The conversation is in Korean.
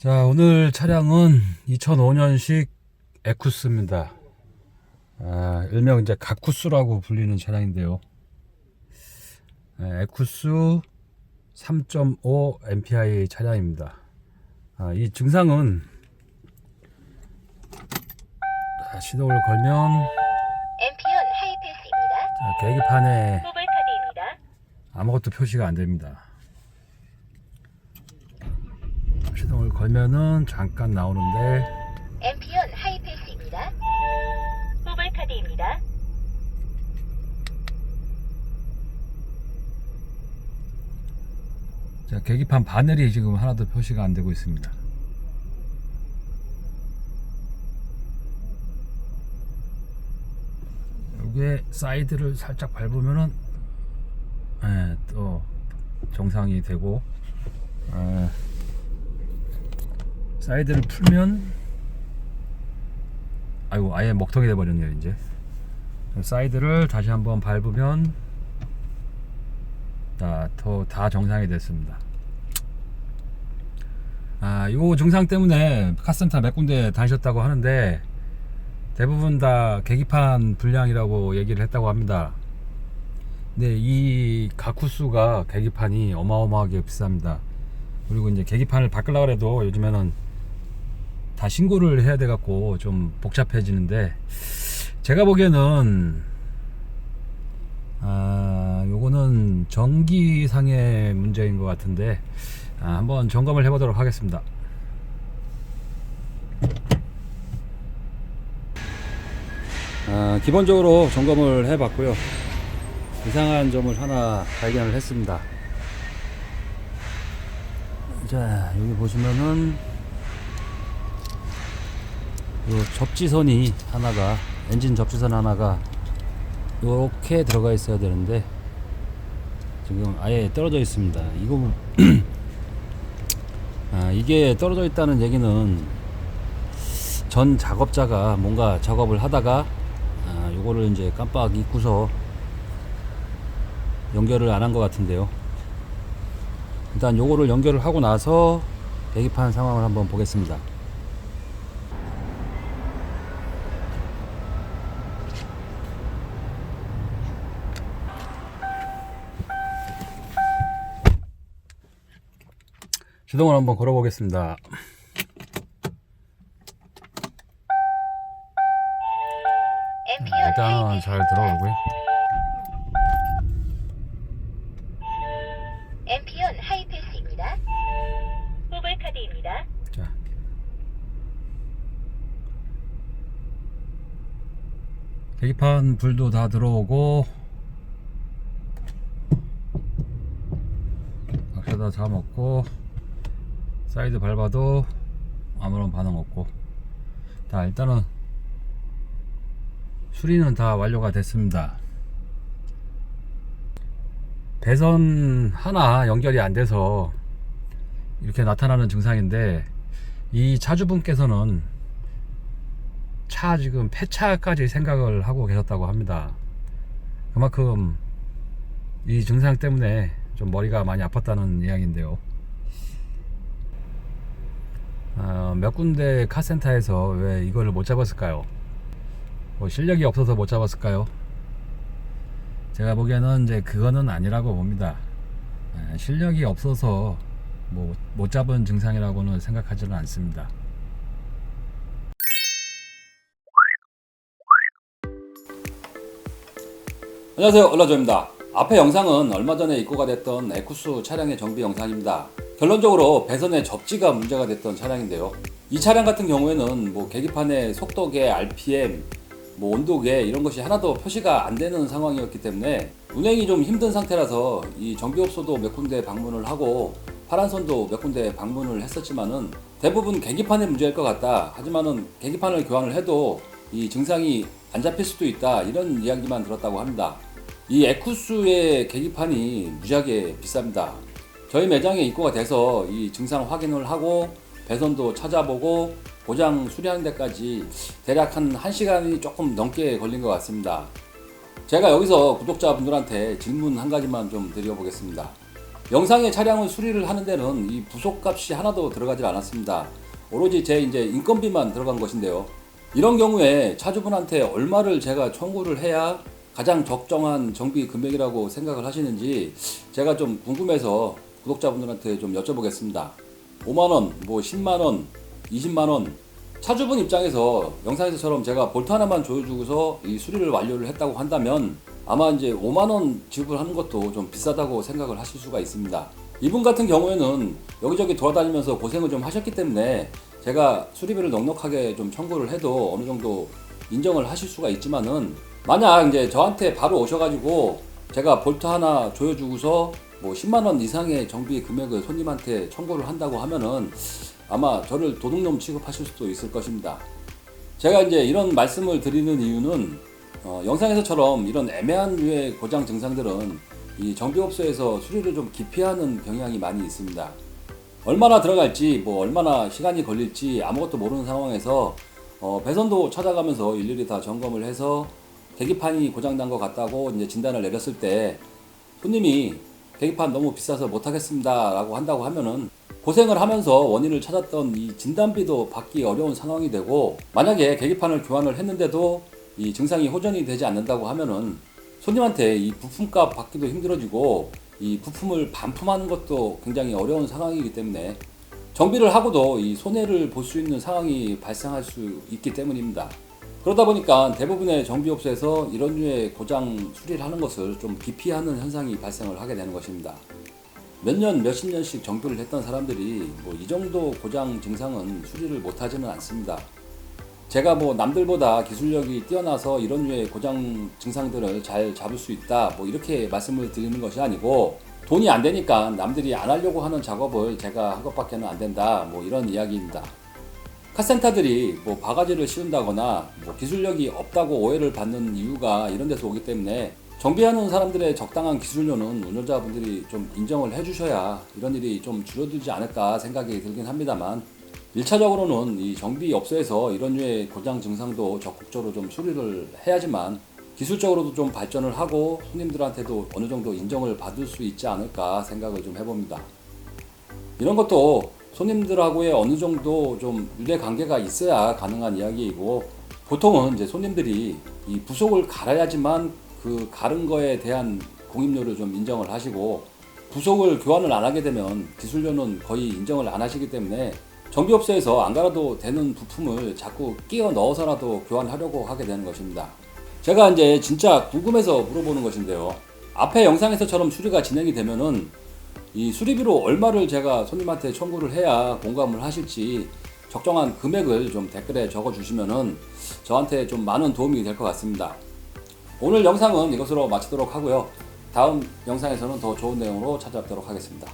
자, 오늘 차량은 2005년식 에쿠스입니다. 아, 일명 이제 가쿠스라고 불리는 차량인데요. 네, 에쿠스 3.5 MPI 차량입니다. 아, 이 증상은 자, 시동을 걸면. 자, 계기판에. 아무것도 표시가 안 됩니다. 시동을 걸면은 잠깐 나오는데 앰피언 하이패스입니다. 모바일 카드입니다. 자, 계기판 바늘이 지금 하나도 표시가 안 되고 있습니다. 여기에 사이드를 살짝 밟으면은 예, 또 정상이 되고 예, 사이드를 풀면 아이고 아예 먹통이 돼 버렸네요 이제 사이드를 다시 한번 밟으면 다, 더, 다 정상이 됐습니다. 아, 요 증상 때문에 카센터 몇 군데 다니셨다고 하는데 대부분 다 계기판 불량이라고 얘기를 했다고 합니다. 근데 이 가쿠스가 계기판이 어마어마하게 비쌉니다. 그리고 이제 계기판을 바꾸려고 해도 요즘에는 다 신고를 해야 돼 갖고 좀 복잡해지는데 제가 보기에는 아, 요거는 전기상의 문제인 것 같은데 아, 한번 점검을 해 보도록 하겠습니다. 아, 기본적으로 점검을 해 봤고요. 이상한 점을 하나 발견을 했습니다. 자, 여기 보시면은 요 접지선이 하나가 엔진 접지선 하나가 이렇게 들어가 있어야 되는데 지금 아예 떨어져 있습니다. 이거 아, 이게 떨어져 있다는 얘기는 전 작업자가 뭔가 작업을 하다가 아, 요거를 이제 깜빡 잊고서 연결을 안 한 것 같은데요. 일단 요거를 연결을 하고 나서 계기판 상황을 한번 보겠습니다. 시동을 한번 걸어 보겠습니다. 앰피언 일단은 하이패스. 잘 들어오고요. 앰피언 하이패스입니다. 모바일 카드입니다. 자. 계기판 불도 다 들어오고 박스다 잡았고 사이드 밟아도 아무런 반응 없고 자 일단은 수리는 다 완료가 됐습니다 배선 하나 연결이 안 돼서 이렇게 나타나는 증상인데 이 차주분께서는 차 지금 폐차까지 생각을 하고 계셨다고 합니다. 그만큼 이 증상 때문에 좀 머리가 많이 아팠다는 이야기인데요. 아, 몇 군데 카센터에서 왜 이거를 못 잡았을까요? 뭐 실력이 없어서 못 잡았을까요? 제가 보기에는 이제 그거는 아니라고 봅니다. 에, 실력이 없어서 뭐 못 잡은 증상이라고는 생각하지는 않습니다. 안녕하세요 얼라조입니다 앞의 영상은 얼마 전에 입고가 됐던 에쿠스 차량의 정비 영상입니다 결론적으로 배선의 접지가 문제가 됐던 차량인데요. 이 차량 같은 경우에는 뭐 계기판에 속도계, RPM, 뭐 온도계 이런 것이 하나도 표시가 안 되는 상황이었기 때문에 운행이 좀 힘든 상태라서 이 정비업소도 몇 군데 방문을 하고 파란선도 몇 군데 방문을 했었지만은 대부분 계기판의 문제일 것 같다. 하지만은 계기판을 교환을 해도 이 증상이 안 잡힐 수도 있다. 이런 이야기만 들었다고 합니다. 이 에쿠스의 계기판이 무지하게 비쌉니다. 저희 매장에 입고가 돼서 이 증상 확인을 하고 배선도 찾아보고 고장 수리하는 데까지 대략 한 1시간이 조금 넘게 걸린 것 같습니다. 제가 여기서 구독자분들한테 질문 한 가지만 좀 드려보겠습니다. 영상의 차량을 수리를 하는 데는 이 부속값이 하나도 들어가질 않았습니다. 오로지 제 이제 인건비만 들어간 것인데요. 이런 경우에 차주분한테 얼마를 제가 청구를 해야 가장 적정한 정비 금액이라고 생각을 하시는지 제가 좀 궁금해서 구독자분들한테 좀 여쭤보겠습니다. 5만원, 뭐 10만원, 20만원. 차주분 입장에서 영상에서처럼 제가 볼트 하나만 조여주고서 이 수리를 완료를 했다고 한다면 아마 이제 5만원 지불하는 것도 좀 비싸다고 생각을 하실 수가 있습니다. 이분 같은 경우에는 여기저기 돌아다니면서 고생을 좀 하셨기 때문에 제가 수리비를 넉넉하게 좀 청구를 해도 어느 정도 인정을 하실 수가 있지만은 만약 이제 저한테 바로 오셔가지고 제가 볼트 하나 조여주고서 뭐 10만 원 이상의 정비 금액을 손님한테 청구를 한다고 하면은 아마 저를 도둑놈 취급하실 수도 있을 것입니다. 제가 이제 이런 말씀을 드리는 이유는 어, 영상에서처럼 이런 애매한 류의 고장 증상들은 이 정비업소에서 수리를 좀 기피하는 경향이 많이 있습니다. 얼마나 들어갈지 뭐 얼마나 시간이 걸릴지 아무것도 모르는 상황에서 어, 배선도 찾아가면서 일일이 다 점검을 해서 계기판이 고장난 것 같다고 이제 진단을 내렸을 때 손님이 계기판 너무 비싸서 못하겠습니다 라고 한다고 하면은 고생을 하면서 원인을 찾았던 이 진단비도 받기 어려운 상황이 되고 만약에 계기판을 교환을 했는데도 이 증상이 호전이 되지 않는다고 하면은 손님한테 이 부품값 받기도 힘들어지고 이 부품을 반품하는 것도 굉장히 어려운 상황이기 때문에 정비를 하고도 이 손해를 볼 수 있는 상황이 발생할 수 있기 때문입니다. 그러다 보니까 대부분의 정비업소에서 이런 류의 고장 수리를 하는 것을 좀 기피하는 현상이 발생을 하게 되는 것입니다. 몇 년, 몇십 년씩 정비를 했던 사람들이 뭐 이 정도 고장 증상은 수리를 못하지는 않습니다. 제가 뭐 남들보다 기술력이 뛰어나서 이런 류의 고장 증상들을 잘 잡을 수 있다 뭐 이렇게 말씀을 드리는 것이 아니고 돈이 안 되니까 남들이 안 하려고 하는 작업을 제가 한 것밖에는 안 된다 뭐 이런 이야기입니다. 카센터들이 뭐 바가지를 씌운다거나 뭐 기술력이 없다고 오해를 받는 이유가 이런 데서 오기 때문에 정비하는 사람들의 적당한 기술료는 운전자분들이 좀 인정을 해주셔야 이런 일이 좀 줄어들지 않을까 생각이 들긴 합니다만 1차적으로는 이 정비 업소에서 이런 류의 고장 증상도 적극적으로 좀 수리를 해야지만 기술적으로도 좀 발전을 하고 손님들한테도 어느 정도 인정을 받을 수 있지 않을까 생각을 좀 해봅니다. 이런 것도 손님들하고의 어느 정도 좀 유대 관계가 있어야 가능한 이야기이고 보통은 이제 손님들이 이 부속을 갈아야지만 그 가른 거에 대한 공임료를 좀 인정을 하시고 부속을 교환을 안 하게 되면 기술료는 거의 인정을 안 하시기 때문에 정비업소에서 안 갈아도 되는 부품을 자꾸 끼워 넣어서라도 교환하려고 하게 되는 것입니다. 제가 이제 진짜 궁금해서 물어보는 것인데요. 앞에 영상에서처럼 수리가 진행이 되면은 이 수리비로 얼마를 제가 손님한테 청구를 해야 공감을 하실지 적정한 금액을 좀 댓글에 적어 주시면은 저한테 좀 많은 도움이 될 것 같습니다. 오늘 영상은 이것으로 마치도록 하고요. 다음 영상에서는 더 좋은 내용으로 찾아뵙도록 하겠습니다.